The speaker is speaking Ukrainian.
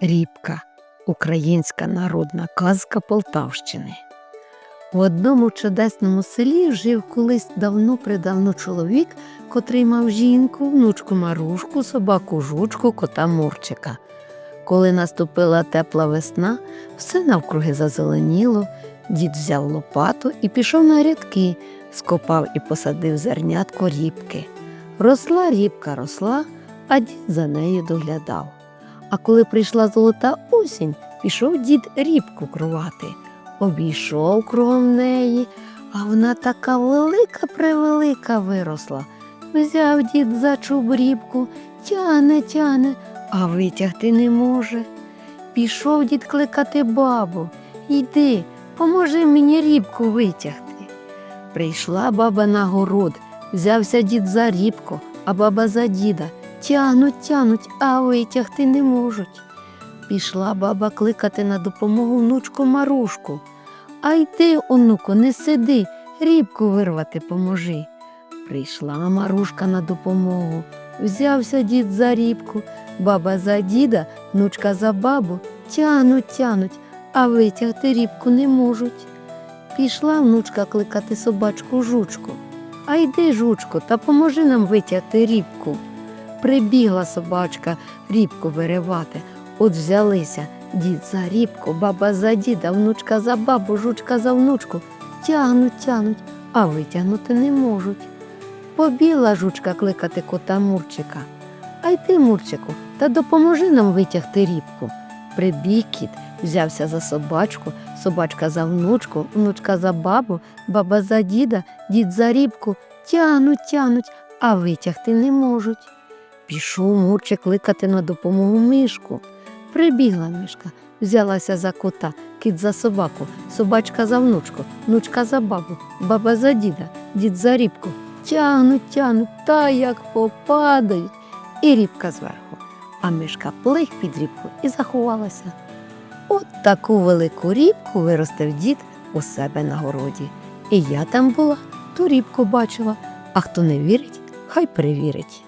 Рібка українська народна казка Полтавщини. В одному чудесному селі жив колись давно-предавно чоловік, котрий мав жінку, внучку Марушку, собаку жучку, кота Мурчика. Коли наступила тепла весна, все навкруги зазеленіло, дід взяв лопату і пішов на рядки, скопав і посадив зернятко рібки. Росла рібка, росла, а дід за нею доглядав. А коли прийшла золота осінь, пішов дід рібку крувати. Обійшов кругом неї, а вона така велика превелика виросла. Взяв дід за чуб рібку, тяне, тяне, а витягти не може. Пішов дід кликати бабу. Йди, поможи мені рібку витягти. Прийшла баба на город, взявся дід за рібку, а баба за діда. Тянуть, тянуть, а витягти не можуть. Пішла баба кликати на допомогу внучку Марушку. А йди, онуко, не сиди, рібку вирвати поможи. Прийшла Марушка на допомогу. Взявся дід за рібку, баба за діда, внучка за бабу. Тянуть, тянуть, а витягти рібку не можуть. Пішла внучка кликати собачку жучку. А йди, жучко, та поможи нам витягти рібку. Прибігла собачка рібку виривати. От взялися дід за рібку, баба за діда, внучка за бабу, жучка за внучку. Тягнуть, тягнуть, а витягнути не можуть. Побігла жучка кликати кота Мурчика. А й ти, Мурчику, та допоможи нам витягти рібку. Прибіг кіт, взявся за собачку, собачка за внучку, внучка за бабу, баба за діда, дід за рібку. Тягнуть, тягнуть, а витягти не можуть. Пішов Мурчик кликати на допомогу мишку. Прибігла мишка, взялася за кота, кіт за собаку, собачка за внучку, внучка за бабу, баба за діда, дід за рібку. Тягнуть, тягнуть, та як попадають, і рібка зверху. А мишка плих під рібку і заховалася. От таку велику рібку виростив дід у себе на городі. І я там була, ту рібку бачила, а хто не вірить, хай перевірить.